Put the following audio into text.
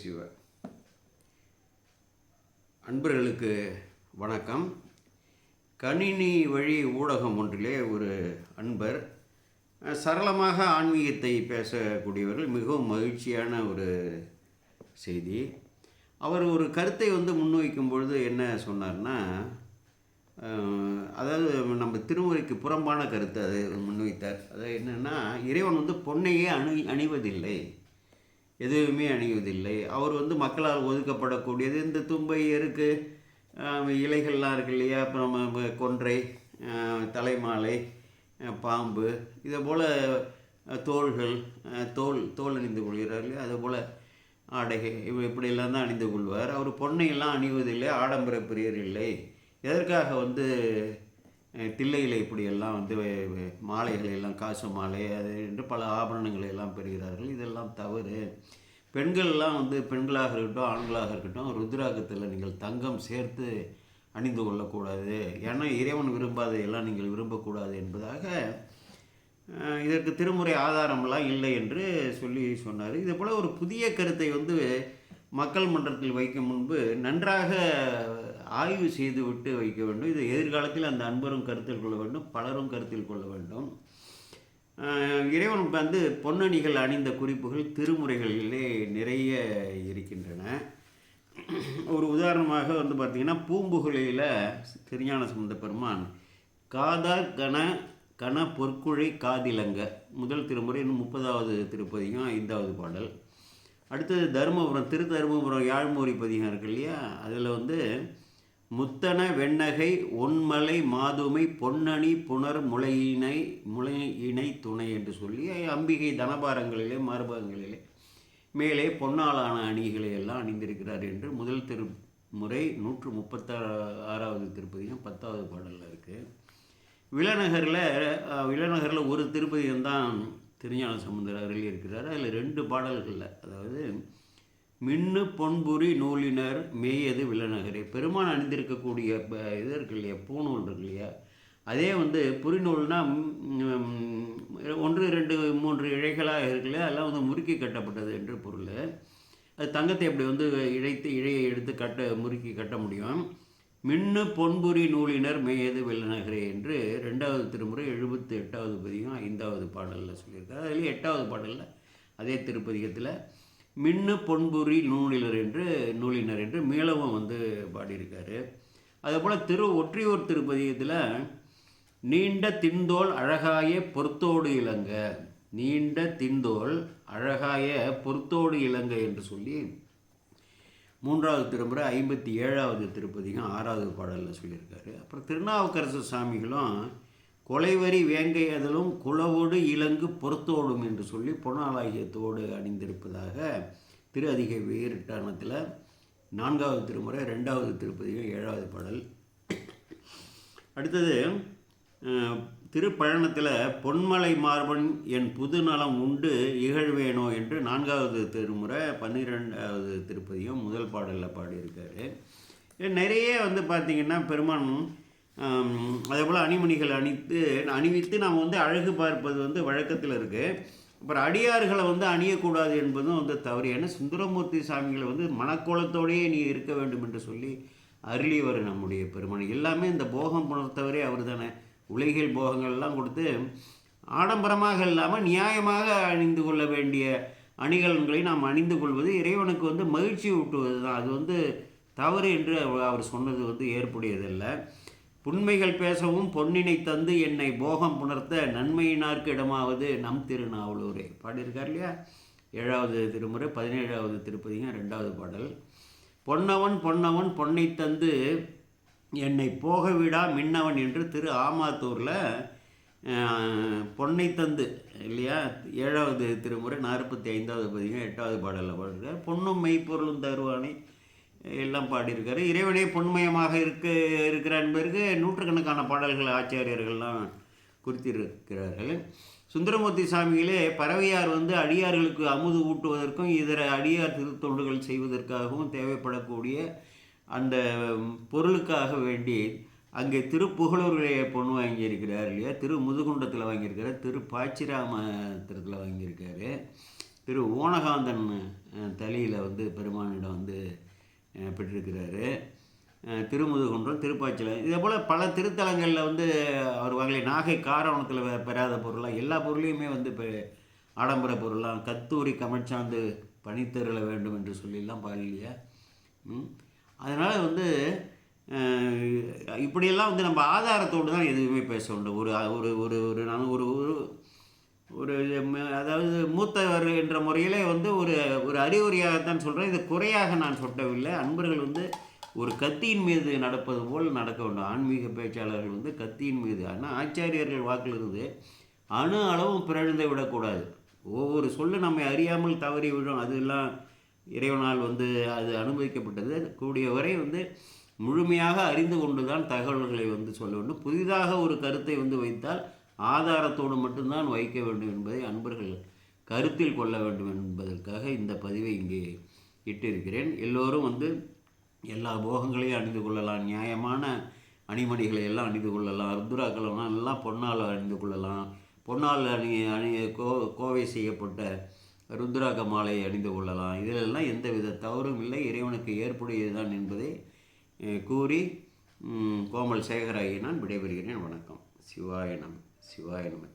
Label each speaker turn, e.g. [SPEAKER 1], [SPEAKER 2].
[SPEAKER 1] சிவ அன்பர்களுக்கு வணக்கம். கணினி வழி ஊடகம் ஒன்றிலே ஒரு அன்பர் சரளமாக ஆன்மீகத்தை பேசக்கூடியவர்கள் மிகவும் மகிழ்ச்சியான ஒரு செய்தி. அவர் ஒரு கருத்தை வந்து முன்வைக்கும் பொழுது என்ன சொன்னார்னா அதாவது நம்ம திருமுறைக்கு புறம்பான கருத்தை அது முன்வைத்தார். அது என்னென்னா இறைவன் வந்து பொன்னையே அணி அணிவதில்லை. எதுவுமே அணிவதில்லை. அவர் வந்து மக்களால் ஒதுக்கப்படக்கூடியது. இந்த தும்பை எருக்கு இலைகள்லாம் இருக்கு இல்லையா? அப்புறம் கொன்றை தலைமாலை பாம்பு இதை போல் தோள்கள் தோல் தோல் அணிந்து கொள்கிறார் இல்லையா? அதே போல் ஆடைகை இவ இப்படியெல்லாம் தான் அணிந்து கொள்வார். அவர் பொன்னையெல்லாம் அணிவதில்லை ஆடம்பர பிரியர் இல்லை. எதற்காக வந்து தில்லையில் இப்படியெல்லாம் வந்து மாலைகளை எல்லாம் காசு மாலை அது என்று பல ஆபரணங்களை எல்லாம் பெறுகிறார்கள். இதெல்லாம் தவறு. பெண்கள்லாம் வந்து பெண்களாக இருக்கட்டும் ஆண்களாக இருக்கட்டும் ருத்ராகத்தில் நீங்கள் தங்கம் சேர்த்து அணிந்து கொள்ளக்கூடாது. ஏன்னா இறைவன் விரும்பாதையெல்லாம் நீங்கள் விரும்பக்கூடாது என்பதாக இதற்கு திருமுறை ஆதாரமெல்லாம் இல்லை என்று சொல்லி சொன்னார். இதே போல் ஒரு புதிய கருத்தை வந்து மக்கள் மன்றத்தில் வைக்கும் முன்பு நன்றாக ஆய்வு செய்துவிட்டு வைக்க வேண்டும். இது எதிர்காலத்தில் அந்த அன்பரும் கருத்தில் கொள்ள வேண்டும் பலரும் கருத்தில் கொள்ள வேண்டும். இறைவன் வந்து பொன்னணிகள் அணிந்த குறிப்புகள் திருமுறைகளிலே நிறைய இருக்கின்றன. ஒரு உதாரணமாக வந்து பார்த்திங்கன்னா பூம்புகழியில் திருஞான சம்பந்த பெருமான் காதார் கன கன பொற்குழை காதிலங்க முதல் திருமுறை இன்னும் முப்பதாவது திருப்பதியும் ஐந்தாவது பாடல். அடுத்தது தருமபுரம் திரு தருமபுரம் யாழ்மூரி பதிகம் இருக்கு இல்லையா? அதில் வந்து முத்தன வெண்ணகை ஒன்மலை மாதுமை பொன்னணி புனர் முளையினை முளையினை துணை என்று சொல்லி அம்பிகை தனபாரங்களிலே மார்பகங்களிலே மேலே பொன்னாலான அணிகளை எல்லாம் அணிந்திருக்கிறார் என்று முதல் திருமுறை நூற்று முப்பத்தாறு ஆறாவது திருப்பதியும் பத்தாவது பாடலில் இருக்குது விளநகரில் விளநகரில் ஒரு திருப்பதியம் தான் திருஞான சமுந்தர் அருள் இருக்கிறார். அதில் ரெண்டு பாடல்களில் அதாவது மின்னு பொன்புரி நூலினர் மேயது விலநகரே பெருமான் அணிந்திருக்கக்கூடிய ப- இது இருக்கு இல்லையா பூநூல் இருக்கு இல்லையா அதே வந்து புரிநூல்னால் ஒன்று ரெண்டு மூன்று இழைகளாக இருக்குல்ல அதெல்லாம் வந்து முறுக்கி கட்டப்பட்டது என்று பொருள். அது தங்கத்தை அப்படி வந்து இழைத்து இழையை எடுத்து கட்ட முறுக்கி கட்ட முடியும். மின்னு பொன்புரி நூலினர் மேயது வெள்ளநகரே என்று ரெண்டாவது திருமுறை எழுபத்தி எட்டாவது பதிகம் ஐந்தாவது பாடலில் சொல்லியிருக்காரு. அதுலேயும் எட்டாவது பாடலில் அதே திருப்பதிகத்தில் மின்னு பொன்புரி நூலினர் என்று நூலினர் என்று மீளவும் வந்து பாடியிருக்காரு. அதேபோல் திரு ஒற்றியூர் திருப்பதிகத்தில் நீண்ட தின்தோல் அழகாய பொறுத்தோடு இலங்க நீண்ட தின்தோல் அழகாய பொறுத்தோடு இலங்கை என்று சொல்லி மூன்றாவது திருமுறை ஐம்பத்தி ஏழாவது திருப்பதிகம் ஆறாவது பாடலில் சொல்லியிருக்காரு. அப்புறம் திருநாவுக்கரசு சாமிகளும் கொலைவரி வேங்கை அதிலும் குளவோடு இலங்கு பொறுத்தோடும் என்று சொல்லி பொன்னாலாகியத்தோடு அணிந்திருப்பதாக திரு அதிக வேறுட்டானத்தில் நான்காவது திருமுறை ரெண்டாவது திருப்பதிகம் ஏழாவது பாடல். அடுத்தது திருப்பழனத்தில் பொன்மலை மார்பன் என் புது நலம் உண்டு இகழ்வேனோ என்று நான்காவது திருமுறை பன்னிரெண்டாவது திருப்பதியும் முதல் பாடலில் பாடியிருக்காரு. நிறைய வந்து பார்த்திங்கன்னா பெருமான் அதே போல் அணிமணிகள் அணித்து அணிவித்து நாம் வந்து அழகு பார்ப்பது வந்து வழக்கத்தில் இருக்குது அப்புறம் அடியார்களை வந்து அணியக்கூடாது என்பதும் வந்து தவறு. ஏன்னா சுந்தரமூர்த்தி சாமிகளை வந்து மனக்கோலத்தோடையே நீ இருக்க வேண்டும் என்று சொல்லி அருளியவர் நம்முடைய பெருமான். எல்லாமே இந்த போகம் புணர்த்தவரே அவர் தானே உலகில் போகங்கள்லாம் கொடுத்து ஆடம்பரமாக இல்லாமல் நியாயமாக அணிந்து கொள்ள வேண்டிய அணிகலன்களை நாம் அணிந்து கொள்வது இறைவனுக்கு வந்து மகிழ்ச்சி ஊட்டுவது தான். அது வந்து தவறு என்று அவர் அவர் சொன்னது வந்து ஏற்புடையதல்ல. புண்மைகள் பேசவும் பொன்னினை தந்து என்னை போகம் புணர்த்த நன்மையினார்க்கு இடமாவது நம் திருநாவலூரே. பாடியிருக்கார் இல்லையா? ஏழாவது திருமுறை பதினேழாவது திருப்பதிங்க ரெண்டாவது பாடல். பொன்னவன் பொன்னவன் பொன்னை தந்து என்னை போக விடா மின்னவன் என்று திரு ஆமாத்தூரில் பொன்னை தந்து இல்லையா? ஏழாவது திருமுறை நாற்பத்தி ஐந்தாவது பதிகம் எட்டாவது பாடலில் பாடுகிறார் பொன்னும் மெய்ப்பொருளும் தருவானை எல்லாம் பாடியிருக்காரு. இறைவனே பொன்மயமாக இருக்க இருக்கிற என்பதற்கு நூற்றுக்கணக்கான பாடல்கள் ஆச்சாரியர்கள்லாம் குறித்திருக்கிறார்கள். சுந்தரமூர்த்தி சாமிகளே பறவையார் வந்து அடியார்களுக்கு அமுது ஊட்டுவதற்கும் இதர அடியார் திருத்தொண்டுகள் செய்வதற்காகவும் தேவைப்படக்கூடிய அந்த பொருளுக்காக வேண்டி அங்கே திருப்புகழூரிலே பொண்ணு வாங்கியிருக்கிறார் இல்லையா? திரு முதுகுண்டத்தில் வாங்கியிருக்காரு திரு பாச்சிராமத்திரத்தில் வாங்கியிருக்காரு. திரு ஓனகாந்தன் தலையில் வந்து பெருமானிடம் வந்து பெற்றிருக்கிறாரு. திருமுதுகுன்றம் திருப்பாச்சிலம் இதே போல் பல திருத்தலங்களில் வந்து அவர் வகையில் நாகை காரவணத்தில் பெறாத பொருளாக எல்லா பொருளையுமே வந்து இப்போ ஆடம்பர பொருளாக கத்தூரி கமிழ்ச்சாந்து பனித்தருள வேண்டும் என்று சொல்லிலாம் பாடலையா? அதனால் வந்து இப்படியெல்லாம் வந்து நம்ம ஆதாரத்தோடு தான் எதுவுமே பேச வேண்டும். ஒரு ஒரு ஒரு ஒரு நான் ஒரு ஒரு ஒரு அதாவது மூத்தவர் என்ற முறையிலே வந்து ஒரு ஒரு அறிகுறியாகத்தான் சொல்கிறேன் இது குறையாக நான் சொல்லவில்லை அன்பர்கள் வந்து ஒரு கத்தியின் மீது நடப்பது போல் நடக்க வேண்டும். ஆன்மீக பேச்சாளர்கள் வந்து கத்தியின் மீது ஆனால் ஆச்சாரியர்கள் வாக்கிலிருந்து அணு அளவும் பிறழ்ந்து விடக்கூடாது. ஒவ்வொரு சொல்லு நம்மை அறியாமல் தவறி விடும். அதெல்லாம் இறைவனால் வந்து அது அனுபவிக்கப்பட்டது. கூடிய வரை வந்து முழுமையாக அறிந்து கொண்டு தான் தகவல்களை வந்து சொல்ல வேண்டும். புதிதாக ஒரு கருத்தை வந்து வைத்தால் ஆதாரத்தோடு மட்டும்தான் வைக்க வேண்டும் என்பதை அன்பர்கள் கருத்தில் கொள்ள வேண்டும் என்பதற்காக இந்த பதிவை இங்கே இட்டிருக்கிறேன். எல்லோரும் வந்து எல்லா போகங்களையும் அணிந்து கொள்ளலாம் நியாயமான அணிமணிகளை எல்லாம் அணிந்து கொள்ளலாம் ருத்ராக்களெல்லாம் எல்லாம் பொன்னால் அணிந்து கொள்ளலாம். பொன்னால் அணி அணி கோ கோவை செய்யப்பட்ட ருத்ராக மாலையை அணிந்து கொள்ளலாம். இதிலெல்லாம் எந்த வித தவறும் இல்லை. இறைவனுக்கு ஏற்புடையதுதான் என்பதை கூறி கோமல் சேகராகி நான் விடைபெறுகிறேன். வணக்கம். சிவாய நம சிவாய நம